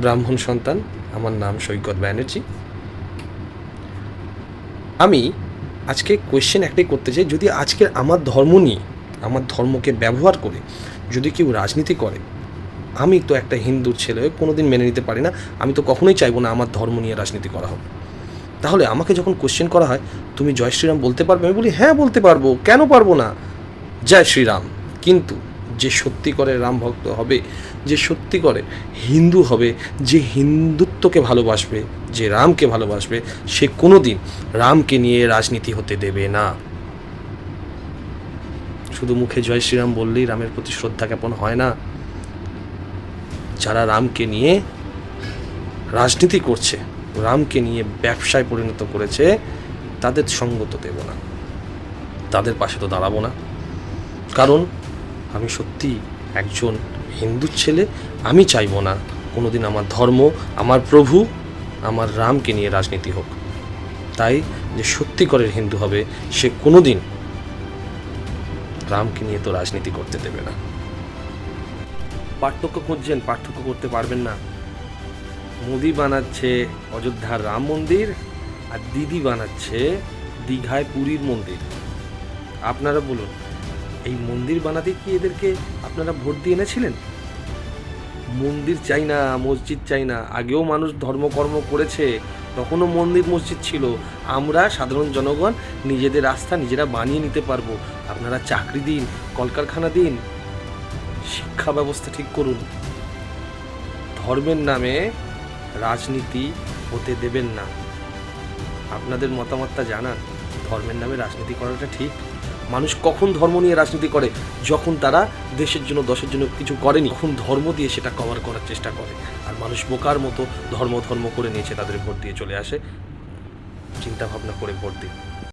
ব্রাহ্মণ সন্তান, আমার নাম সৈকত ব্যানার্জি। আমি আজকে কোয়েশ্চেন একটাই করতে চাই, যদি আজকে আমার ধর্ম নিয়ে, আমার ধর্মকে ব্যবহার করে যদি কেউ রাজনীতি করে, আমি তো একটা হিন্দুর ছেলে, কোনোদিন মেনে নিতে পারি না, আমি তো কখনোই চাইব না আমার ধর্ম নিয়ে রাজনীতি করা হোক। তাহলে আমাকে যখন কোশ্চেন করা হয়, তুমি জয় শ্রীরাম বলতে পারবে? আমি বলি হ্যাঁ বলতে পারব। কেন পারব না? জয় শ্রীরাম। কিন্তু যে সত্যি করে রাম ভক্ত হবে, যে সত্যি করে হিন্দু হবে, যে হিন্দুত্বকে ভালোবাসবে, যে রামকে ভালোবাসবে, সে কোনো দিন রামকে নিয়ে রাজনীতি হতে দেবে না। শুধু মুখে জয় শ্রীরাম বললেই রামের প্রতি শ্রদ্ধা জ্ঞাপন হয় না। যারা রামকে নিয়ে রাজনীতি করছে, রামকে নিয়ে ব্যবসায় পরিণত করেছে, তাদের সঙ্গত দেব না। তাদের পাশে তো দাঁড়াবো না। কারণ আমি সত্যি একজন হিন্দুর ছেলে, আমি চাইব না। কোনোদিন আমার ধর্ম, আমার প্রভু, আমার রামকে নিয়ে রাজনীতি হোক। তাই যে সত্যিকরের হিন্দু হবে, সে কোনোদিন রামকে নিয়ে তো রাজনীতি করতে দেবে না। পার্থক্য খুঁজছেন, পার্থক্য করতে পারবেন না। মোদি বানাচ্ছে অযোধ্যার রাম মন্দির আর দিদি বানাচ্ছে দীঘায় পুরীর মন্দির। আপনারা বলুন এই মন্দির বানাতে কি এদেরকে আপনারা ভোট দিয়ে এনেছিলেন? মন্দির চাই না, মসজিদ চাই না। আগেও মানুষ ধর্মকর্ম করেছে, তখনও মন্দির মসজিদ ছিল। আমরা সাধারণ জনগণ নিজেদের রাস্তা নিজেরা বানিয়ে নিতে পারব। আপনারা চাকরি দিন, কলকারখানা দিন, শিক্ষা ব্যবস্থা ঠিক করুন। ধর্মের নামে রাজনীতি হতে দেবেন না। আপনাদের মতামতটা জানান। ধর্মের নামে রাজনীতি করাটা ঠিক। মানুষ কখন ধর্ম নিয়ে রাজনীতি করে? যখন তারা দেশের জন্য, দশের জন্য কিছু করেনি, তখন ধর্ম দিয়ে সেটা কভার করার চেষ্টা করে। আর মানুষ বোকার মতো ধর্ম ধর্ম করে নিয়েছে তাদের ভোট দিয়ে চলে আসে। চিন্তা ভাবনা করে ভোট দিন